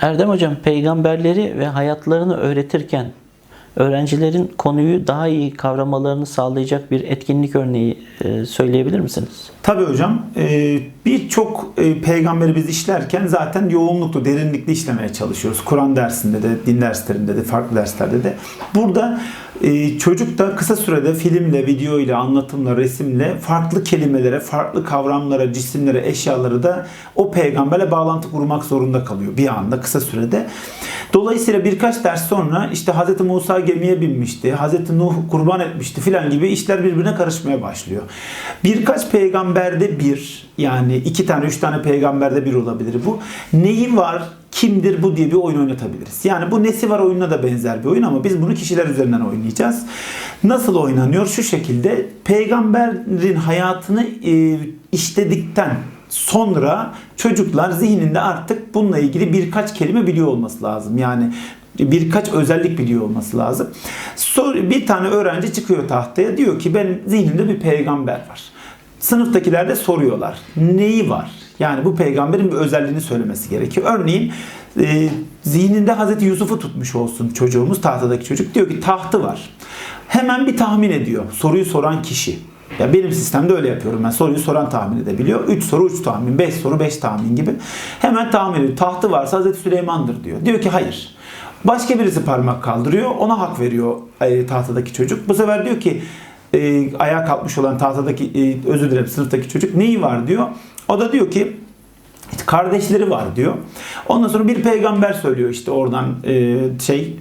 Erdem Hocam peygamberleri ve hayatlarını öğretirken öğrencilerin konuyu daha iyi kavramalarını sağlayacak bir etkinlik örneği e, söyleyebilir misiniz? Tabii hocam. e, Birçok e, peygamberi biz işlerken zaten yoğunluklu, derinlikli işlemeye çalışıyoruz. Kur'an dersinde de, din derslerinde de, farklı derslerde de. Burada çocuk da kısa sürede filmle, video ile, anlatımla, resimle farklı kelimelere, farklı kavramlara, cisimlere, eşyaları da o peygamberle bağlantı kurmak zorunda kalıyor bir anda kısa sürede. Dolayısıyla birkaç ders sonra işte Hz. Musa gemiye binmişti, Hz. Nuh kurban etmişti filan gibi işler birbirine karışmaya başlıyor. Birkaç peygamberde bir yani iki tane üç tane peygamberde bir olabilir bu. Neyi var kimdir bu diye bir oyun oynatabiliriz. Yani bu nesi var oyununa da benzer bir oyun ama biz bunu kişiler üzerinden oynayacağız. Nasıl oynanıyor? Şu şekilde peygamberin hayatını e, işledikten sonra çocuklar zihninde artık bununla ilgili birkaç kelime biliyor olması lazım. Yani birkaç özellik biliyor olması lazım. Bir tane öğrenci çıkıyor tahtaya diyor ki ben zihnimde bir peygamber var. Sınıftakiler de soruyorlar. Neyi var? Yani bu peygamberin bir özelliğini söylemesi gerekiyor. Örneğin e, zihninde Hazreti Yusuf'u tutmuş olsun çocuğumuz, tahtadaki çocuk. Diyor ki tahtı var. Hemen bir tahmin ediyor. Soruyu soran kişi. Ya benim sistemde öyle yapıyorum ben. Soruyu soran tahmin edebiliyor. 3 soru 3 tahmin, 5 soru 5 tahmin gibi. Hemen tahmin ediyor. Tahtı varsa Hazreti Süleyman'dır diyor. Diyor ki hayır. Başka birisi parmak kaldırıyor. Ona hak veriyor e, tahtadaki çocuk. Bu sefer diyor ki e, ayağa kalkmış olan tahtadaki e, özür dilerim sınıftaki çocuk neyi var diyor. O da diyor ki kardeşleri var diyor. Ondan sonra bir peygamber söylüyor işte oradan e, şey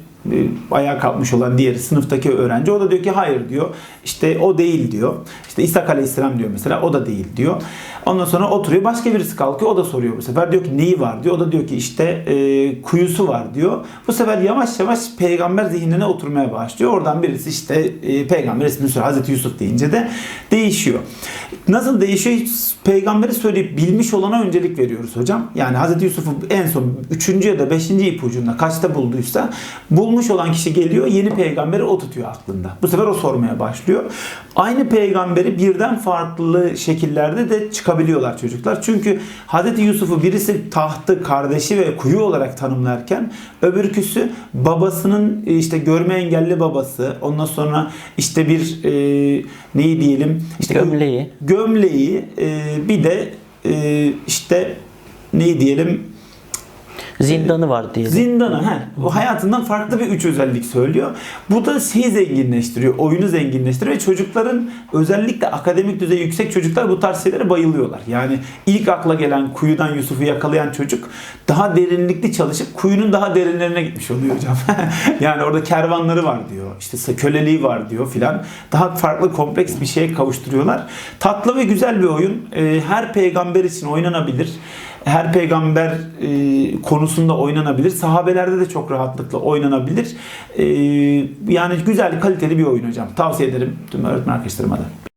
ayağa kalkmış olan diğer sınıftaki öğrenci. O da diyor ki hayır diyor. İşte o değil diyor. İşte İsa Aleyhisselam diyor mesela. O da değil diyor. Ondan sonra oturuyor. Başka birisi kalkıyor. O da soruyor bu sefer. Diyor ki neyi var diyor. O da diyor ki işte e, kuyusu var diyor. Bu sefer yavaş yavaş peygamber zihnine oturmaya başlıyor. Oradan birisi işte e, peygamber ismini söylüyor. Hazreti Yusuf deyince de değişiyor. Nasıl değişiyor? Peygamberi söyleyip bilmiş olana öncelik veriyoruz hocam. Yani Hazreti Yusuf'u en son 3. ya da 5. ipucunda kaçta bulduysa bulmuş olan kişi geliyor yeni peygamberi o tutuyor aklında. Bu sefer o sormaya başlıyor. Aynı peygamberi birden farklı şekillerde de çıkabiliyorlar çocuklar. Çünkü Hazreti Yusuf'u birisi tahtı, kardeşi ve kuyu olarak tanımlarken öbürküsü babasının e, işte görme engelli babası. Ondan sonra işte bir e, neyi diyelim işte Gömleği. gömleği e, bir de e, işte neyi diyelim Zindanı var diyelim. Zindanı. He. O hayatından farklı bir üç özellik söylüyor. Bu da şeyi zenginleştiriyor. Oyunu zenginleştiriyor. Ve çocukların özellikle akademik düzey yüksek çocuklar bu tarz şeylere bayılıyorlar. Yani ilk akla gelen kuyudan Yusuf'u yakalayan çocuk daha derinlikli çalışıp kuyunun daha derinlerine gitmiş oluyor hocam. yani orada kervanları var diyor. İşte köleliği var diyor filan. Daha farklı kompleks bir şeye kavuşturuyorlar. Tatlı ve güzel bir oyun. Ee, Her peygamber için oynanabilir her peygamber e, konusunda oynanabilir. Sahabelerde de çok rahatlıkla oynanabilir. E, yani güzel, kaliteli bir oyun hocam. Tavsiye ederim tüm öğretmen arkadaşlarıma da.